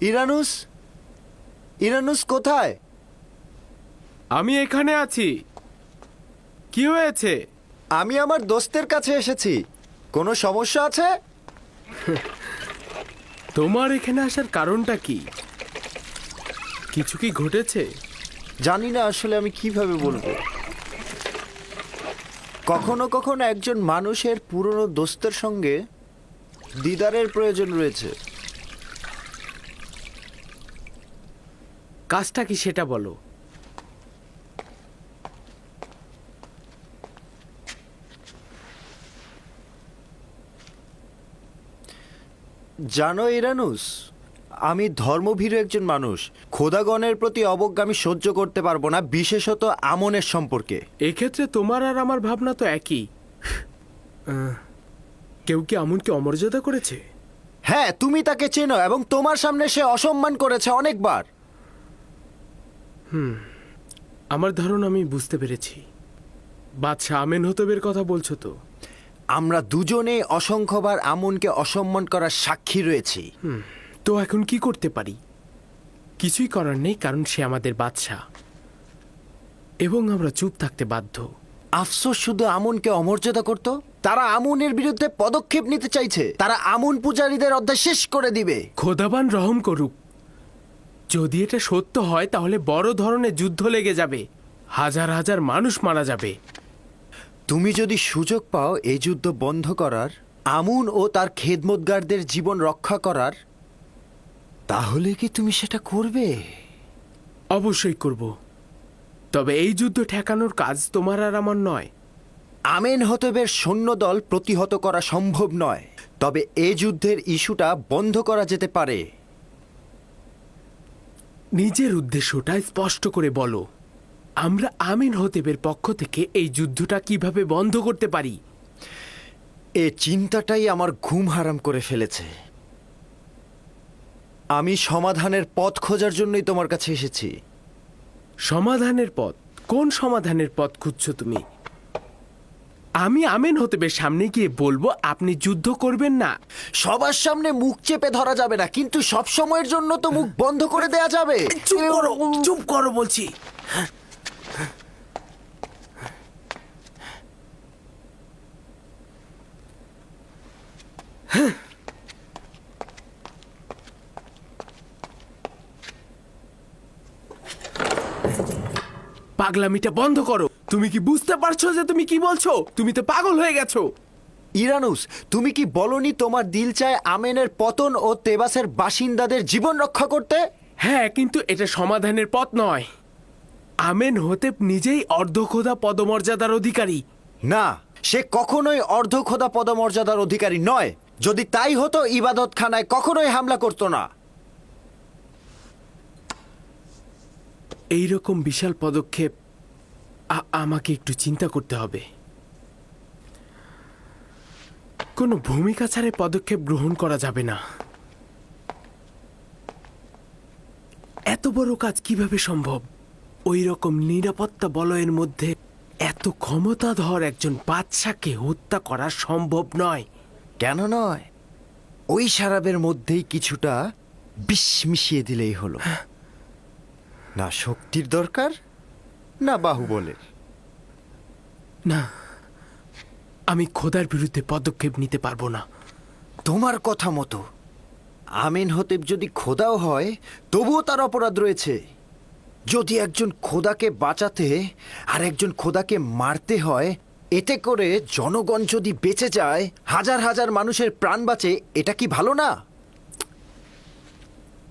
ইরানুস? ইরানুস কোথায়? আমি এখানে আছি। কি হয়েছে? আমি আমার দোস্তের কাছে এসেছি। কোনো সমস্যা আছে? তোমার এখানে আসার কারণটা কি? কিছু কি ঘটেছে? জানি না আসলে আমি কীভাবে বলব। কখনো কখনো একজন মানুষের পুরনো দোস্তের সঙ্গে দিদারের প্রয়োজন রয়েছে। কাজটা কি সেটা বলো। জানো ইরানুস আমি ধর্মভীরু একজন মানুষ। খোদাগণের প্রতি অবজ্ঞা আমি সহ্য করতে পারব না বিশেষত আমনের সম্পর্কে। এক্ষেত্রে তোমার আর আমার ভাবনা তো একই। আহ, কেউ কি আমনকে অমর্যাদা করেছে? হ্যাঁ তুমি তাকে চেনো এবং তোমার সামনে সে অসম্মান করেছে অনেকবার। আমার ধারণা আমি বুঝতে পেরেছি। বাদশাহ আমেন হতবের কথা বলছো তো? আমরা দুজনে অসংখ্যবার আমনকে অসম্মান করার সাক্ষী রয়েছি। তো এখন কি করতে পারি? কিছুই করার নেই কারণ সে আমাদের বাদশাহ। এবং আমরা চুপ থাকতে বাধ্য। আফসোস শুধু আমনকে অমর্যাদা করত? তারা আমনের বিরুদ্ধে পদক্ষেপ নিতে চাইছে। তারা আমন পূজারীদের অধ্যায় শেষ করে দিবে। খোদাবান রহম করুক যদি এটা সত্য হয় তাহলে বড় ধরনের যুদ্ধ লেগে যাবে। হাজার হাজার মানুষ মারা যাবে। তুমি যদি সুযোগ পাও এই যুদ্ধ বন্ধ করার আমুন ও তার খেদমতগারদের জীবন রক্ষা করার তাহলে কি তুমি সেটা করবে? অবশ্যই করব। তবে এই যুদ্ধ ঠেকানোর কাজ তোমার আর আমার নয়। আমেন হতবের সৈন্যদল প্রতিহত করা সম্ভব নয়। তবে এ যুদ্ধের ইস্যুটা বন্ধ করা যেতে পারে। নিজের উদ্দেশ্যটা স্পষ্ট করে বলো। আমরা আমিন হতেবের পক্ষ থেকে এই যুদ্ধটা কীভাবে বন্ধ করতে পারি? এ চিন্তাটাই আমার ঘুম হারাম করে ফেলেছে। আমি সমাধানের পথ খোঁজার জন্যই তোমার কাছে এসেছি। সমাধানের পথ? কোন সমাধানের পথ খুঁজছো তুমি? আমি আমেন হতেবের সামনে গিয়ে বলব আপনি যুদ্ধ করবেন না। সবার সামনে মুখ চেপে ধরা যাবে না কিন্তু সব সময়ের জন্য তো মুখ বন্ধ করে দেয়া যাবে। চুপ করো চুপ করো বলছি। পাগলামিটা বন্ধ করো। তুমি কি বুঝতে পারছ যে তুমি কি বলছো? তুমি তো পাগল হয়ে গেছো। ইরানুস তুমি কি বলনি তোমার দিল চায় আমেনের পতন ও তেবাসের বাসিন্দাদের জীবন রক্ষা করতে? হ্যাঁ কিন্তু এটা সমাধানের পথ নয়। আমেন হতেপ নিজেই অর্ধখোদা পদমর্যাদার অধিকারী। না সে কখনোই অর্ধখোদা পদমর্যাদার অধিকারী নয়। যদি তাই হতো ইবাদতখানায় কখনোই হামলা করতো না। এই রকম বিশাল পদক্ষেপ আমাকে একটু চিন্তা করতে হবে। কোনো ভূমিকা ছাড়াই পদক্ষেপ গ্রহণ করা যাবে না। এত বড় কাজ কীভাবে সম্ভব? ওই রকম নিরাপত্তা বলয়ের মধ্যে এত ক্ষমতাধর একজন বাদশাকে হত্যা করা সম্ভব নয়। কেন নয়? ওই সারাবের মধ্যেই কিছুটা বিষ মিশিয়ে দিলেই হলো। না শক্তির দরকার না বাহুবলের না আমি খোদার বিরুদ্ধে পদক্ষেপ নিতে পারব না। তোমার কথা মতো। আমিন হতেব যদি খোদাও হয় তবুও তার অপরাধ রয়েছে। যদি একজন খোদাকে বাঁচাতে আর একজন খোদাকে মারতে হয় এতে করে জনগণ যদি বেঁচে যায় হাজার হাজার মানুষের প্রাণ বাঁচে এটা কি ভালো না?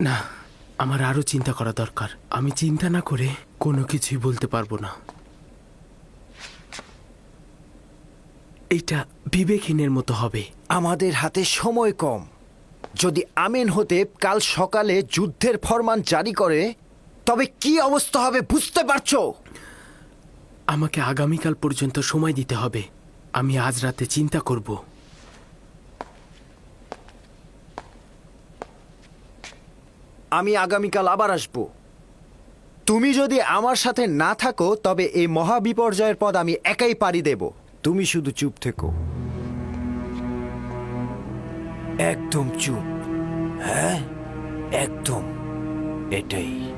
না। আমার আরও চিন্তা করা দরকার। আমি চিন্তা না করে কোনো কিছুই বলতে পারব না। এটা বিবেকহীনের মতো হবে। আমাদের হাতে সময় কম। যদি আমিন হতে কাল সকালে যুদ্ধের ফরমান জারি করে তবে কি অবস্থা হবে বুঝতে পারছ? আমাকে আগামীকাল পর্যন্ত সময় দিতে হবে। আমি আজ রাতে চিন্তা করব। আমি আগামীকাল আবার আসব। তুমি যদি আমার সাথে না থাকো, তবে এই মহাবিপর্যয়ের পদ আমি একাই পাড়ি দেব। তুমি শুধু চুপ থেকো। একদম চুপ। হ্যাঁ? একদম। এটাই।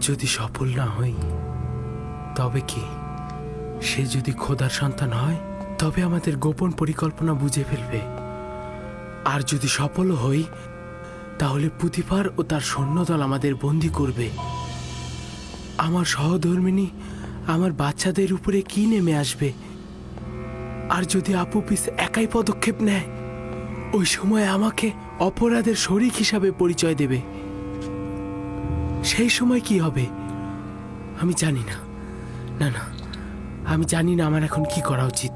যদি সফল না হই, তবে কি? সে যদি খোদার সন্তান হয়, তবে আমাদের গোপন পরিকল্পনা বুঝে ফেলবে। আর যদি সফল হই, তাহলে পুতিফার ও তার সৈন্যদল আমাদের বন্দি করবে। আমার সহধর্মিনী আমার বাচ্চাদের উপরে কি নেমে আসবে? আর যদি আপু পিস একাই পদক্ষেপ নেয়, ওই সময় আমাকে অপরাধের শরিক হিসাবে পরিচয় দেবে। সেই সময় কি হবে? আমি জানি না। না না। আমি জানি না আমার এখন কি করা উচিত।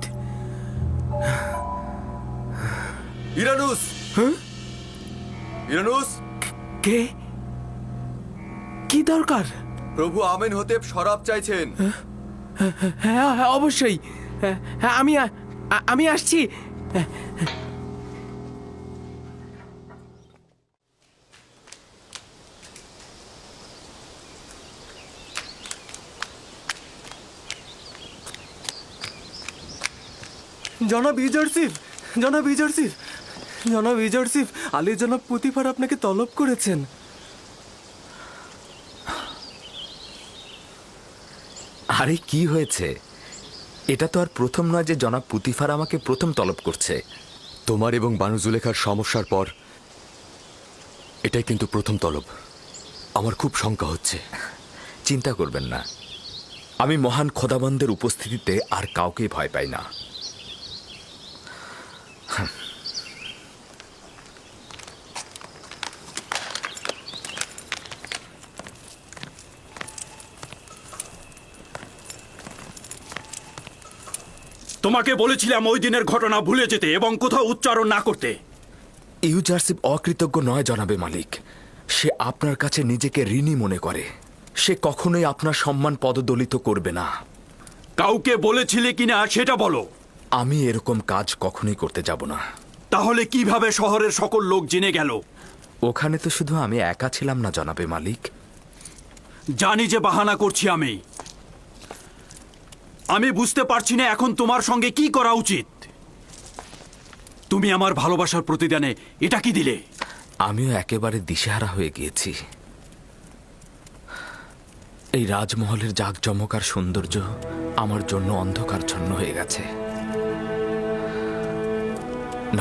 ইরানুস! ইরানুস! কে? কি দরকার? প্রভু আমেন হতে শরাব চাইছেন। হ্যাঁ হ্যাঁ অবশ্যই। হ্যাঁ হ্যাঁ, আমি আমি আসছি। জনাব ইজারসিফ জনাব ইজারসিফ জনাব ইজারসিফ আলী জনাব পুতিফার আপনাকে তলব করেছেন। আরে কি হয়েছে? এটা তো আর প্রথম নয় যে জনাব পুতিফার আমাকে প্রথম তলব করছে। তোমার এবং বানু জুলেখার সমস্যার পর এটাই কিন্তু প্রথম তলব। আমার খুব শঙ্কা হচ্ছে। চিন্তা করবেন না। আমি মহান খোদাবন্দের উপস্থিতিতে আর কাউকেই ভয় পাই না। তোমাকে বলেছিলাম ওই দিনের ঘটনা ভুলে যেতে এবং কোথাও উচ্চারণ না করতে। ইউজারশিপ অকৃতজ্ঞ নয় জনাবে মালিক। সে আপনার কাছে নিজেকে ঋণী মনে করে। সে কখনোই আপনার সম্মান পদদলিত করবে না। কাউকে বলেছিলে কিনা সেটা বলো। আমি এরকম কাজ কখনোই করতে যাব না। তাহলে কীভাবে শহরের সকল লোক জেনে গেল? ওখানে তো শুধু আমি একা ছিলাম না জনাবে মালিক। জানি যে বাহানা করছি আমি। আমি বুঝতে পারছি না এখন তোমার সঙ্গে কি করা উচিত। তুমি আমার ভালোবাসার প্রতিদানে এটা কি দিলে? আমিও একেবারে দিশেহারা হয়ে গিয়েছি। এই রাজমহলের জাঁকজমক আর সৌন্দর্য আমার জন্য অন্ধকারচ্ছন্ন হয়ে গেছে।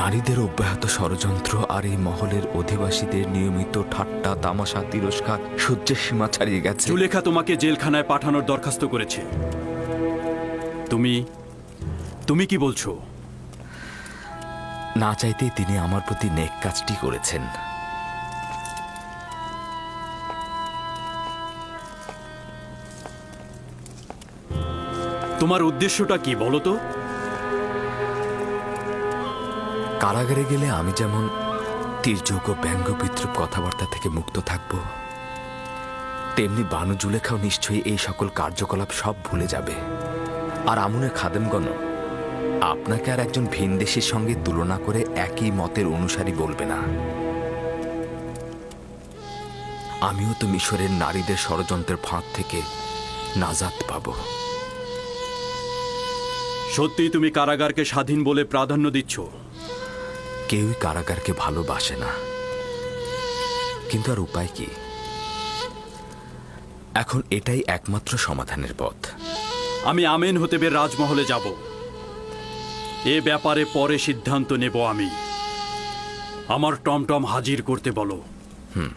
নারীদের অব্যাহত ষড়যন্ত্র আর এই মহলের অধিবাসীদের নিয়মিত ঠাট্টা তামাশা তিরস্কার সহ্যের সীমা ছাড়িয়ে গেছে। জুলেখা তোমাকে জেলখানায় পাঠানোর দরখাস্ত করেছে। তুমি তুমি কি বলছো? না চাইতেই তিনি আমার প্রতি নেক কাজটি করেছেন। তোমার উদ্দেশ্যটা কি বলো তো? কারাগারে গেলে আমি যেমন তীর্যক ব্যঙ্গ বিদ্রুপ কথাবার্তা থেকে মুক্ত থাকব তেমনি বানু জুলেখাও নিশ্চয়ই এই সকল কার্যকলাপ সব ভুলে যাবে। আর আমুনে খাদেমগণ আপনাকে আর একজন ভিনদেশীর সঙ্গে তুলনা করে একই মতের অনুসারী বলবে না। আমিও তো মিশরের নারীদের ষড়যন্ত্রের ফাঁক থেকে নাজাত পাব। সত্যি তুমি কারাগারকে স্বাধীন বলে প্রাধান্য দিচ্ছ? কেউই কারাগারকে ভালোবাসে না। কিন্তু আর উপায় কি? এখন এটাই একমাত্র সমাধানের পথ। আমি আমেন হতেবের রাজমহলে যাব। এ ব্যাপারে পরে সিদ্ধান্ত নেব আমি। আমার টমটম হাজির করতে বলো। হুম।